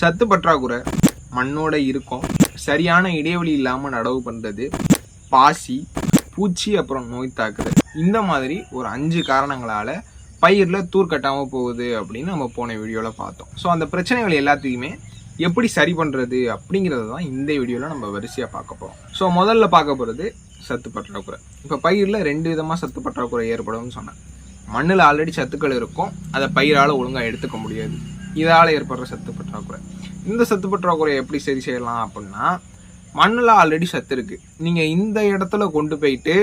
சத்து பற்றாக்குறை மண்ணோட இருக்கும் சரியான இடைவெளி இல்லாமல் நடவு பண்ணுறது பாசி பூச்சி அப்புறம் நோய் தாக்குதல். இந்த மாதிரி ஒரு அஞ்சு காரணங்களால் பயிரில் தூர் கட்டாமல் போகுது அப்படின்னு நம்ம போன வீடியோவில் பார்த்தோம். ஸோ அந்த பிரச்சனைகள் எல்லாத்தையுமே எப்படி சரி பண்ணுறது அப்படிங்கிறது தான் இந்த வீடியோவில் நம்ம வரிசையாக பார்க்க போகிறோம் ஸோ முதல்ல பார்க்க போகிறது சத்து பற்றாக்குறை. இப்போ பயிரில் ரெண்டு விதமாக சத்து பற்றாக்குறை ஏற்படும்னு சொன்னேன். மண்ணில் ஆல்ரெடி சத்துக்கள் இருக்கும். அதை பயிரால் ஒழுங்காக எடுத்துக்க முடியாது. இதால் ஏற்படுற சத்து பற்றாக்குறை. இந்த சத்து பற்றாக்குறையை எப்படி சரி செய்யலாம் அப்படின்னா மண்ணில் ஆல்ரெடி சத்து இருக்குது நீங்கள் இந்த இடத்துல கொண்டு போயிட்டு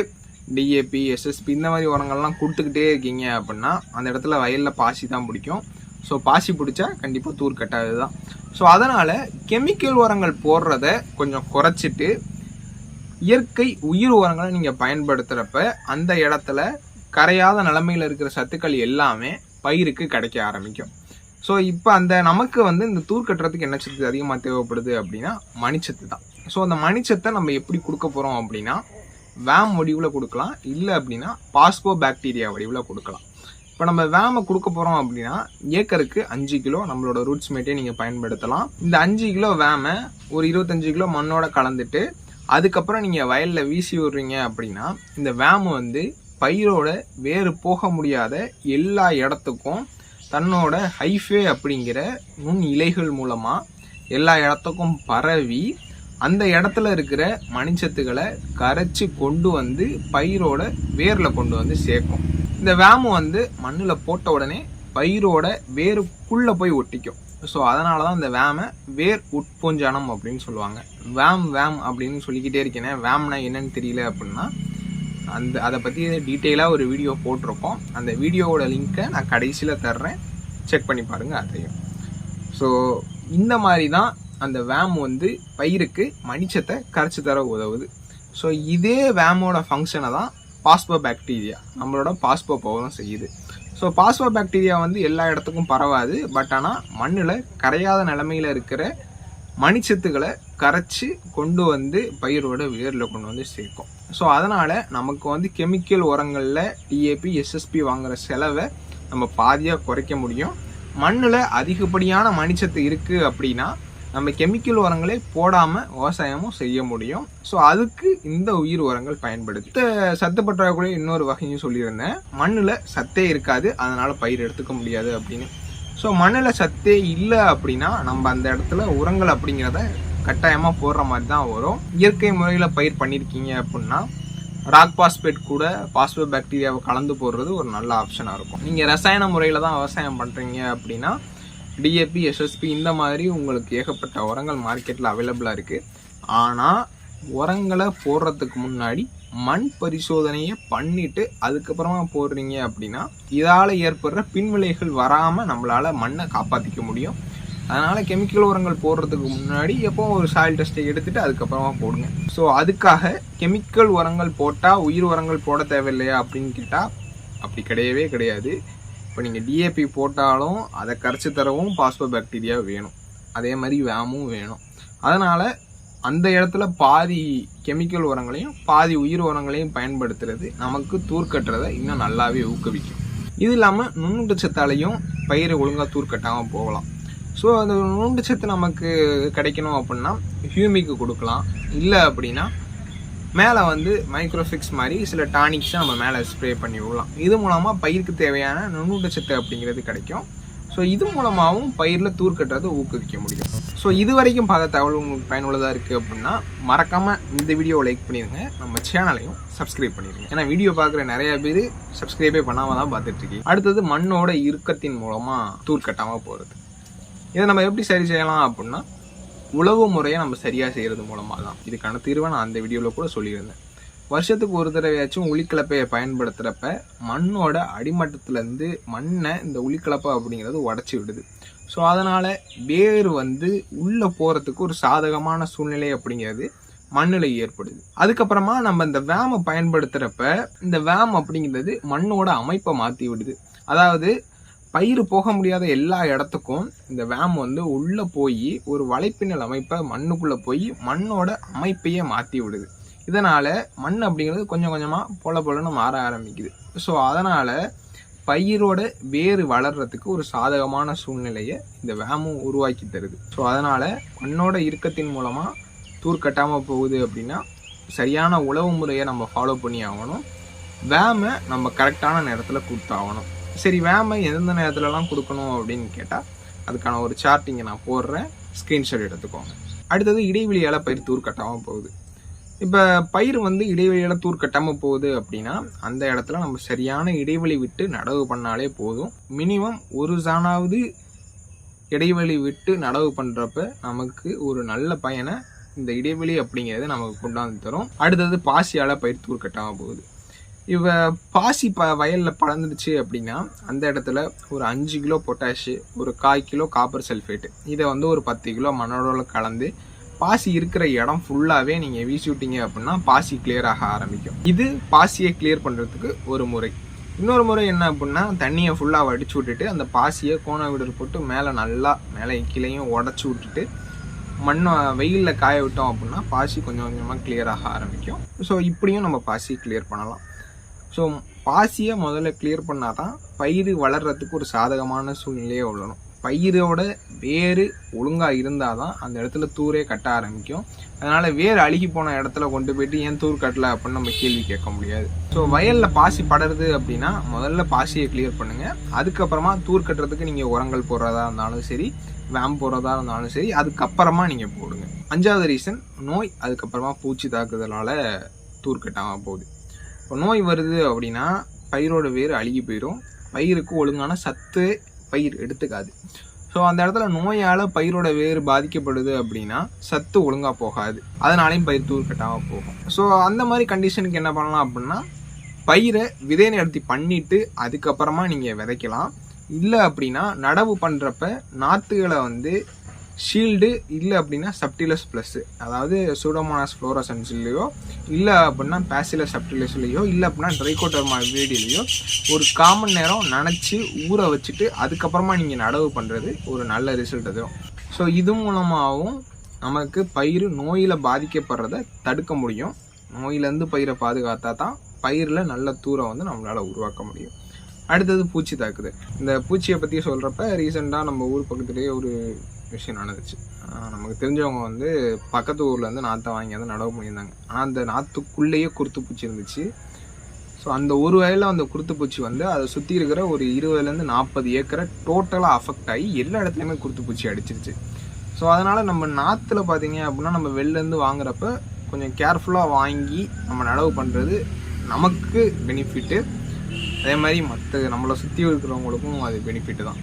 டிஏபி எஸ்எஸ்பி இந்த மாதிரி உரங்கள்லாம் கொடுத்துக்கிட்டே இருக்கீங்க அப்படின்னா அந்த இடத்துல வயலில் பாசி தான் பிடிக்கும். ஸோ பாசி பிடிச்சா கண்டிப்பாக தூர் கட்டாது தான். ஸோ அதனால் கெமிக்கல் உரங்கள் போடுறத கொஞ்சம் குறைச்சிட்டு இயற்கை உயிர் உரங்களை நீங்கள் பயன்படுத்துகிறப்ப அந்த இடத்துல கரையாத நிலமையில் இருக்கிற சத்துக்கள் எல்லாமே பயிருக்கு கிடைக்க ஆரம்பிக்கும். ஸோ இப்போ அந்த நமக்கு வந்து இந்த தூர் கட்டுறதுக்கு என்ன சத்து அதிகமாக தேவைப்படுது அப்படின்னா மணிச்சத்து தான். ஸோ அந்த மணிச்சத்தை நம்ம எப்படி கொடுக்க போகிறோம் அப்படின்னா வேம் வடிவில் கொடுக்கலாம். இல்லை அப்படின்னா பாஸ்போ பாக்டீரியா வடிவில் கொடுக்கலாம். இப்போ நம்ம வேமை கொடுக்க போகிறோம் அப்படின்னா ஏக்கருக்கு அஞ்சு கிலோ நம்மளோட ரூட்ஸ் மேட்டே நீங்கள் பயன்படுத்தலாம். இந்த அஞ்சு கிலோ வேமை ஒரு இருபத்தஞ்சு கிலோ மண்ணோட கலந்துட்டு அதுக்கப்புறம் நீங்கள் வயலில் வீசி விடுறீங்க அப்படின்னா இந்த வேமு வந்து பயிரோட வேறு போக முடியாத எல்லா இடத்துக்கும் தன்னோட ஹைஃபே அப்படிங்கிற நுண் இலைகள் மூலமாக எல்லா இடத்துக்கும் பரவி அந்த இடத்துல இருக்கிற மணிச்சத்துக்களை கரைச்சி கொண்டு வந்து பயிரோட வேரில் கொண்டு வந்து சேர்க்கும். இந்த வேமு வந்து மண்ணில் போட்ட உடனே பயிரோட வேருக்குள்ளே போய் ஒட்டிக்கும். ஸோ அதனால தான் இந்த வேமை வேர் உட்பூஞ்சானம் அப்படின்னு சொல்லுவாங்க. வேம் வேம் அப்படின்னு சொல்லிக்கிட்டே இருக்கேனே. வேம்னா என்னன்னு தெரியல அப்படின்னா அந்த அதை பற்றி டீட்டெயிலாக ஒரு வீடியோ போட்டிருக்கோம். அந்த வீடியோவோட லிங்க்கை நான் கடைசியில் தர்றேன். செக் பண்ணி பாருங்கள் அதையும். ஸோ இந்த மாதிரி தான் அந்த வேம் வந்து பயிருக்கு மணிச்சத்தை கரைச்சி தர உதவுது. ஸோ இதே வேமோட ஃபங்க்ஷனை தான் பாஸ்போ பாக்டீரியா நம்மளோட பாஸ்போ போகவும் செய்யுது. ஸோ பாஸ்போ பாக்டீரியா வந்து எல்லா இடத்துக்கும் பரவாது. பட் ஆனால் மண்ணில் கரையாத நிலமையில் இருக்கிற மணிச்சத்துக்களை கரைச்சி கொண்டு வந்து பயிரோட வேரில் கொண்டு வந்து சேர்க்கும். ஸோ அதனால் நமக்கு வந்து கெமிக்கல் உரங்களில் டிஏபி எஸ்எஸ்பி வாங்குகிற செலவை நம்ம பாதியாக குறைக்க முடியும். மண்ணில் அதிகப்படியான மணிச்சத்து இருக்குது அப்படின்னா நம்ம கெமிக்கல் உரங்களே போடாமல் விவசாயமும் செய்ய முடியும். ஸோ அதுக்கு இந்த உயிர் உரங்கள் பயன்படுது. சத்து பற்றாக்குறை இன்னொரு வகையும் சொல்லியிருந்தேன். மண்ணில் சத்தே இருக்காது அதனால் பயிர் எடுத்துக்க முடியாது அப்படின்னு. ஸோ மண்ணில் சத்தே இல்லை அப்படின்னா நம்ம அந்த இடத்துல உரங்கள் அப்படிங்கிறத கட்டாயமாக போடுற மாதிரி தான் வரும். இயற்கை முறையில் பயிர் பண்ணியிருக்கீங்க அப்படின்னா ராக் பாஸ்பேட் கூட பாஸ்போ பாக்டீரியாவை கலந்து போடுறது ஒரு நல்ல ஆப்ஷனாக இருக்கும். நீங்கள் ரசாயன முறையில் தான் விவசாயம் பண்ணுறீங்க அப்படின்னா டிஏபி எஸ்எஸ்பி இந்த மாதிரி உங்களுக்கு ஏகப்பட்ட உரங்கள் மார்க்கெட்டில் அவைலபிளாக இருக்குது ஆனால் உரங்களை போடுறதுக்கு முன்னாடி மண் பரிசோதனையை பண்ணிட்டு அதுக்கப்புறமா போடுறீங்க அப்படின்னா இதால் ஏற்படுற பின்விளைகள் வராமல் நம்மளால் மண்ணை காப்பாற்றிக்க முடியும். அதனால் கெமிக்கல் உரங்கள் போடுறதுக்கு முன்னாடி எப்போ ஒரு சாயில் டெஸ்ட்டை எடுத்துகிட்டு அதுக்கப்புறமா போடுங்க. ஸோ அதுக்காக கெமிக்கல் உரங்கள் போட்டால் உயிர் உரங்கள் போட தேவையில்லையா அப்படின்னு கேட்டால் அப்படி கிடையவே கிடையாது. இப்போ நீங்கள் டிஏபி போட்டாலும் அதை கரைச்சி தரவும் பாஸ்போ பாக்டீரியா வேணும். அதே மாதிரி வேமும் வேணும். அதனால் அந்த இடத்துல பாதி கெமிக்கல் உரங்களையும் பாதி உயிர் உரங்களையும் பயன்படுத்துறது நமக்கு தூர்க்கட்டுறதை இன்னும் நல்லாவே ஊக்குவிக்கும். இது இல்லாமல் நுண்ணூட்டச்சத்தாலையும் பயிரை ஒழுங்காக தூர்க்கட்டாமல் போகலாம். ஸோ அந்த நுண்ணூட்டச்சத்து நமக்கு கிடைக்கணும் அப்படின்னா ஹியூமிக்கு கொடுக்கலாம். இல்லை அப்படின்னா மேலே வந்து மைக்ரோஃபிக்ஸ் மாதிரி சில டானிக்ஸை நம்ம மேலே ஸ்ப்ரே பண்ணி விடலாம். இது மூலமாக பயிருக்கு தேவையான நுண்ணூட்டச்சத்து அப்படிங்கிறது கிடைக்கும். ஸோ இது மூலமாகவும் பயிரில் தூர்க்கட்டுறதை ஊக்குவிக்க முடியும். ஸோ இது வரைக்கும் பார்த்த தகவல் உங்களுக்கு பயனுள்ளதாக இருக்குது அப்படின்னா மறக்காமல் இந்த வீடியோவை லைக் பண்ணிடுங்க நம்ம சேனலையும் சப்ஸ்கிரைப் பண்ணிடுங்க ஏன்னா வீடியோ பார்க்குற நிறைய பேர் சப்ஸ்கிரைபே பண்ணாமல் தான் பார்த்துட்ருக்கீங்க அடுத்தது மண்ணோட இறுக்கத்தின் மூலமாக தூர்க்கட்டாமல் போகிறது இதை நம்ம எப்படி சரி செய்யலாம் அப்படின்னா உழவு முறையை நம்ம சரியாக செய்கிறது மூலமாக தான். இதுக்கான தீர்வை நான் அந்த வீடியோவில் கூட சொல்லியிருந்தேன். வருஷத்துக்கு ஒரு தடவையாச்சும் உளிக்கலப்பையை பயன்படுத்துகிறப்ப மண்ணோட அடிமட்டத்துலேருந்து மண்ணை இந்த உளிக்கலப்பை அப்படிங்கிறது உடச்சி விடுது. ஸோ அதனால் வேர் வந்து உள்ளே போகிறதுக்கு ஒரு சாதகமான சூழ்நிலை அப்படிங்கிறது மண்ணில் ஏற்படுது. அதுக்கப்புறமா நம்ம இந்த வேமை பயன்படுத்துகிறப்ப இந்த வேம் அப்படிங்கிறது மண்ணோட அமைப்பை மாற்றி விடுது. அதாவது பயிர் போக முடியாத எல்லா இடத்துக்கும் இந்த வேம் வந்து உள்ளே போய் ஒரு வலைப்பின்னல் அமைப்பை மண்ணுக்குள்ளே போய் மண்ணோட அமைப்பையே மாற்றி விடுது. இதனால் மண் அப்படிங்கிறது கொஞ்சம் கொஞ்சமாக பொல பொலன்னு மாற ஆரம்பிக்குது. ஸோ அதனால் பயிரோட வேறு வளர்கிறதுக்கு ஒரு சாதகமான சூழ்நிலையை இந்த வேமும் உருவாக்கி தருது. ஸோ அதனால் மண்ணோட இறுக்கத்தின் மூலமாக தூர் கட்டாமல் போகுது அப்படின்னா சரியான உழவு முறையை நம்ம ஃபாலோ பண்ணி ஆகணும். வேமை நம்ம கரெக்டான நேரத்தில் கொடுத்தாகணும். சரி வேமை எந்தெந்த நேரத்துலலாம் கொடுக்கணும் அப்படின்னு கேட்டால் அதுக்கான ஒரு சார்ட் இங்கே நான் போடுறேன். ஸ்க்ரீன்ஷாட் எடுத்துக்கோங்க. அடுத்தது இடைவெளியால் பயிர் தூர் கட்டாமல் போகுது. இப்போ பயிர் வந்து இடைவெளியால் தூர் கட்டாமல் போகுது அப்படின்னா அந்த இடத்துல நம்ம சரியான இடைவெளி விட்டு நடவு பண்ணாலே போதும். மினிமம் ஒரு சாணாவது இடைவெளி விட்டு நடவு பண்ணுறப்ப நமக்கு ஒரு நல்ல பயனை இந்த இடைவெளி அப்படிங்கிறது நமக்கு கொண்டாந்து தரும். அடுத்தது பாசியால் பயிர் தூர் கட்டாமல் போகுது. இவ பாசி ப வயலில் பறந்துடுச்சு அப்படின்னா அந்த இடத்துல ஒரு அஞ்சு கிலோ பொட்டாஷு ஒரு கால் கிலோ காப்பர் சல்ஃபேட்டு இதை வந்து ஒரு பத்து கிலோ மண்ணோட கலந்து பாசி இருக்கிற இடம் ஃபுல்லாகவே நீங்கள் வீசி விட்டீங்க அப்படின்னா பாசி கிளியர் ஆக ஆரம்பிக்கும். இது பாசியை கிளியர் பண்ணுறதுக்கு ஒரு முறை. இன்னொரு முறை என்ன அப்படின்னா தண்ணியை ஃபுல்லாக வடிச்சு விட்டுட்டு அந்த பாசியை கோண விடர் போட்டு மேலே நல்லா மேலே கீழையும் உடச்சி விட்டுட்டு மண்ணை வெயிலில் காய விட்டோம் அப்படின்னா பாசி கொஞ்சம் கொஞ்சமாக கிளியர் ஆக ஆரம்பிக்கும். ஸோ இப்படியும் நம்ம பாசி கிளியர் பண்ணலாம். ஸோ பாசியை முதல்ல கிளியர் பண்ணால் தான் பயிர் வளர்கிறதுக்கு ஒரு சாதகமான சூழ்நிலையே உள்ளணும். பயிரோட வேர் ஒழுங்காக இருந்தால் தான் அந்த இடத்துல தூரே கட்ட ஆரம்பிக்கும். அதனால் வேர் அழுகி போன இடத்துல கொண்டு போயிட்டு ஏன் தூர் கட்டலை அப்படின்னு நம்ம கேள்வி கேட்க முடியாது. ஸோ வயலில் பாசி படருது அப்படின்னா முதல்ல பாசியை கிளியர் பண்ணுங்கள் அதுக்கப்புறமா தூர் கட்டுறதுக்கு நீங்கள் உரங்கள் போடுறதா இருந்தாலும் சரி வேம் போடுறதா இருந்தாலும் சரி அதுக்கப்புறமா நீங்கள் போடுங்க. அஞ்சாவது ரீசன் நோய் அதுக்கப்புறமா பூச்சி தாக்குதலால் தூர் கட்டாமல் போகுது. இப்போ நோய் வருது அப்படின்னா பயிரோட வேர் அழுகி போயிடும் பயிருக்கு ஒழுங்கான சத்து பயிர் எடுத்துக்காது. ஸோ அந்த இடத்துல நோயால் பயிரோட வேர் பாதிக்கப்படுது அப்படின்னா சத்து ஒழுங்காக போகாது. அதனாலையும் பயிர் தூர் கட்டாமல் போகும். ஸோ அந்த மாதிரி கண்டிஷனுக்கு என்ன பண்ணலாம் அப்படின்னா பயிரை விதை நடத்தி பண்ணிட்டு அதுக்கப்புறமா நீங்கள் விதைக்கலாம். இல்லை அப்படின்னா நடவு பண்ணுறப்ப நாற்றுகளை வந்து ஷீல்டு இல்லை அப்படின்னா சப்டிலஸ் ப்ளஸ்ஸு அதாவது சூடோமோனாஸ் ஃப்ளோரசன்ஸ்லேயோ இல்லை அப்படின்னா பேசிலஸ் சப்டிலஸ்லேயோ இல்லை அப்படின்னா ட்ரைகோட்டர்மா வீடியிலையோ ஒரு காமன் நேரம் நனைச்சி ஊற வச்சுட்டு அதுக்கப்புறமா நீங்கள் நடவு பண்ணுறது ஒரு நல்ல ரிசல்ட் தரும் ஸோ இது மூலமாகவும் நமக்கு பயிர் நோயில் பாதிக்கப்படுறத தடுக்க முடியும். நோயிலேருந்து பயிரை பாதுகாத்தா தான் பயிரில் நல்ல தூரம் வந்து நம்மளால் உருவாக்க முடியும். அடுத்தது பூச்சி தாக்குது இந்த பூச்சியை பற்றி சொல்கிறப்ப ரீசெண்டாக நம்ம ஊர் பக்கத்துலேயே ஒரு விஷயம் நடந்துச்சு. நமக்கு தெரிஞ்சவங்க வந்து பக்கத்து ஊர்லேருந்து நாற்றை வாங்கி வந்து நடவு பண்ணியிருந்தாங்க. ஆனால் அந்த நாற்றுக்குள்ளேயே குருத்து பூச்சி இருந்துச்சு. ஸோ அந்த ஒரு வயலில் அந்த குருத்து பூச்சி வந்து அதை சுற்றி இருக்கிற ஒரு இருபதுலேருந்து நாற்பது ஏக்கரை டோட்டலாக அஃபெக்ட் ஆகி எல்லா இடத்துலையுமே குருத்து பூச்சி அடிச்சிருச்சு. ஸோ அதனால் நம்ம நாற்றுல பார்த்தீங்க அப்படின்னா நம்ம வெளிலேருந்து வாங்குறப்ப கொஞ்சம் கேர்ஃபுல்லாக வாங்கி நம்ம நடவு பண்ணுறது நமக்கு பெனிஃபிட்டு அதே மாதிரி மற்ற நம்மளை சுற்றி இருக்கிறவங்களுக்கும் அது பெனிஃபிட்டு தான்.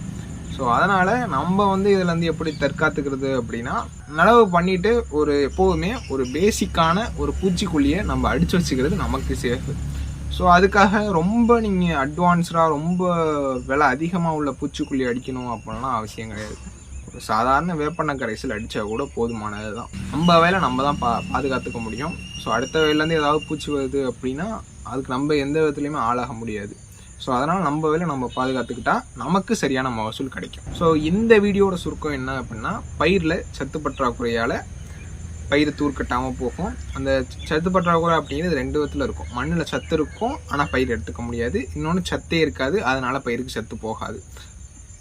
ஸோ அதனால் நம்ம வந்து இதுலேருந்து எப்படி தற்காத்துக்கிறது அப்படின்னா நடவு பண்ணிட்டு ஒரு எப்போதுமே ஒரு பேசிக்கான ஒரு பூச்சிக்கொல்லியை நம்ம அடித்து வச்சுக்கிறது நமக்கு சேஃபு ஸோ அதுக்காக ரொம்ப நீங்கள் அட்வான்ஸ்டாக ரொம்ப விலை அதிகமாக உள்ள பூச்சிக்கொல்லி அடிக்கணும் அப்படின்லாம் அவசியம் கிடையாது. ஒரு சாதாரண வேப்பெண்ணெய் கரைசல் அடித்தா கூட போதுமானது தான் நம்ம வேலை நம்ம தான் பா பாதுகாத்துக்க முடியும். ஸோ அடுத்த வேலையிலேருந்து ஏதாவது பூச்சி வருது அப்படின்னா அதுக்கு நம்ம எந்த விதத்துலையுமே ஆளாக முடியாது. ஸோ அதனால் நம்ம வேலை நம்ம பாதுகாத்துக்கிட்டா நமக்கு சரியான மகசூல் கிடைக்கும். ஸோ இந்த வீடியோட சுருக்கம் என்ன அப்படின்னா பயிரில் சத்து பற்றாக்குறையால் பயிர் தூர்க்கட்டாமல் போகும். அந்த சத்து பற்றாக்குறை அப்படிங்கிறது ரெண்டு விதத்தில் இருக்கும். மண்ணில் சத்து இருக்கும் ஆனால் பயிர் எடுத்துக்க முடியாது. இன்னொன்று சத்தே இருக்காது அதனால் பயிருக்கு சத்து போகாது.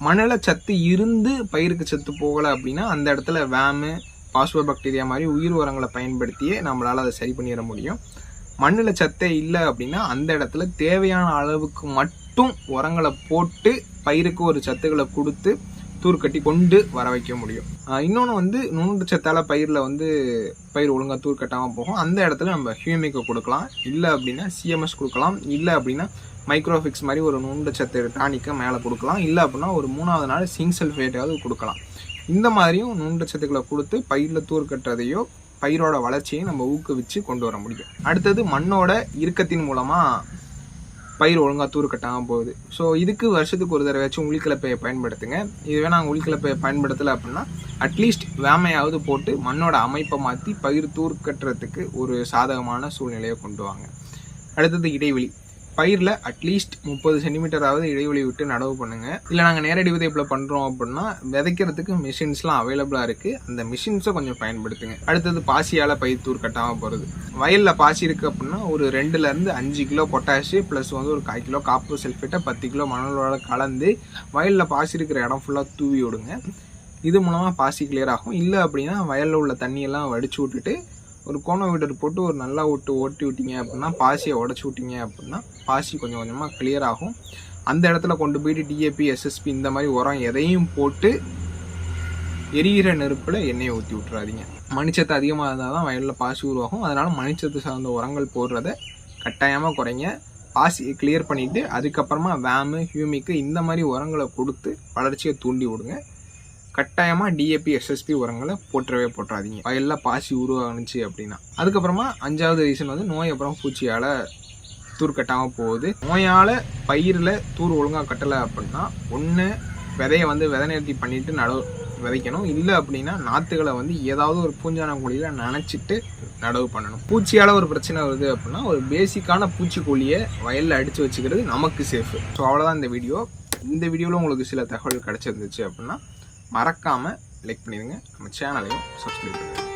மண்ணில் சத்து இருந்து பயிருக்கு சத்து போகலை அப்படின்னா அந்த இடத்துல வேமு பாஸ்போ பாக்டீரியா மாதிரி உயிர் உரங்களை பயன்படுத்தியே நம்மளால் அதை சரி பண்ணிட முடியும். மண்ணில் சத்தே இல்லை அப்படின்னா அந்த இடத்துல தேவையான அளவுக்கு மட்டும் உரங்களை போட்டு பயிருக்கு ஒரு சத்துக்களை கொடுத்து தூர்க்கட்டி கொண்டு வர வைக்க முடியும். இன்னொன்று வந்து நுண்ணு சத்தால் பயிரில் வந்து பயிர் ஒழுங்காக தூர் கட்டாமல் போகும். அந்த இடத்துல நம்ம ஹியூமிக்கை கொடுக்கலாம். இல்லை அப்படின்னா சிஎம்எஸ் கொடுக்கலாம். இல்லை அப்படின்னா மைக்ரோஃபிக்ஸ் மாதிரி ஒரு நுண்டு சத்து டானிக்கை மேலே கொடுக்கலாம். இல்லை அப்படின்னா ஒரு மூணாவது நாள் சிங் சல்ஃபேட்டாவது கொடுக்கலாம். இந்த மாதிரியும் நுண்டு சத்துக்களை கொடுத்து பயிரில் தூர் கட்டுறதையோ பயிரோட வளர்ச்சியை நம்ம ஊக்குவிச்சு கொண்டு வர முடியும். அடுத்தது மண்ணோட இறுக்கத்தின் மூலமாக பயிர் ஒழுங்காக தூர் கட்டாமல் போகுது. ஸோ இதுக்கு வருஷத்துக்கு ஒரு தடவையாச்சும் உளிக்கலப்பையை பயன்படுத்துங்க. இதுவே நாங்கள் உளிக்கலப்பையை பயன்படுத்தலை அப்படின்னா அட்லீஸ்ட் வேமையாவது போட்டு மண்ணோட அமைப்பை மாற்றி பயிர் தூர் கட்டுறதுக்கு ஒரு சாதகமான சூழ்நிலையை கொண்டு வாங்க. அடுத்தது இடைவெளி. பயிரில் அட்லீஸ்ட் முப்பது சென்டிமீட்டராவது இடைவெளி விட்டு நடவு பண்ணுங்கள் இல்லை நாங்கள் நேரடி விதைப்பில் பண்ணுறோம் அப்படின்னா விதைக்கிறதுக்கு மிஷின்ஸ்லாம் அவைலபிளாக இருக்குது அந்த மிஷின்ஸை கொஞ்சம் பயன்படுத்துங்க. அடுத்தது பாசியால் பயிர் தூர் கட்டாமல் போகிறது வயலில் பாசி இருக்குது அப்படின்னா ஒரு ரெண்டுலேருந்து அஞ்சு கிலோ பொட்டாஷு ப்ளஸ் வந்து ஒரு கால் கிலோ காப்பு சல்ஃபேட்டை பத்து கிலோ மணலோட கலந்து வயலில் பாசி இருக்கிற இடம் ஃபுல்லாக தூவி விடுங்க. இது மூலமாக பாசி கிளியர் ஆகும். இல்லை அப்படின்னா வயலில் உள்ள தண்ணியெல்லாம் வடிச்சு விட்டுட்டு ஒரு கோண வீடர் போட்டு ஒரு நல்லா விட்டு ஓட்டி விட்டீங்க அப்படின்னா பாசியை உடச்சி விட்டீங்க அப்படின்னா பாசி கொஞ்சம் கொஞ்சமாக கிளியர் ஆகும். அந்த இடத்துல கொண்டு போயிட்டு டிஏபி எஸ்எஸ்பி இந்த மாதிரி உரம் எதையும் போட்டு எரியிற நெருப்பில் எண்ணெயை ஊற்றி விட்டுறாதீங்க. மணிச்சத்து அதிகமாக இருந்தால் தான் வயலில் பாசி உருவாகும். அதனால் மணிச்சத்து சார்ந்த உரங்கள் போடுறத கட்டாயமாக குறைங்க. பாசியை கிளியர் பண்ணிவிட்டு அதுக்கப்புறமா வேமு ஹியூமிக்கு இந்த மாதிரி உரங்களை கொடுத்து வளர்ச்சியை தூண்டி விடுங்க. கட்டாயமாக டிஏபி எஸ்எஸ்பி உரங்களை போட்டுறவே போட்டுறாதீங்க வயலில் பாசி உருவானுச்சு அப்படின்னா. அதுக்கப்புறமா அஞ்சாவது ரீசன் வந்து நோய் அப்புறம் பூச்சியால் தூர் கட்டாமல் போகுது. நோயால் பயிரில் தூர் ஒழுங்காக கட்டலை அப்படின்னா ஒன்று விதையை வந்து விதை நிறுத்தி பண்ணிட்டு நடவு விதைக்கணும். இல்லை அப்படின்னா நாற்றுகளை வந்து ஏதாவது ஒரு பூஞ்சான குழியில் நடவு பண்ணணும். பூச்சியால் ஒரு பிரச்சனை வருது அப்படின்னா ஒரு பேசிக்கான பூச்சிக்கொல்லியை வயலில் அடித்து வச்சுக்கிறது நமக்கு சேஃபு ஸோ அவ்வளோதான் இந்த வீடியோ இந்த வீடியோவில் உங்களுக்கு சில தகவல் கிடச்சிருந்துச்சு அப்படின்னா மறக்காமல் லைக் பண்ணிடுங்க. நம்ம சேனலையும் சப்ஸ்கிரைப் பண்ணுங்கள்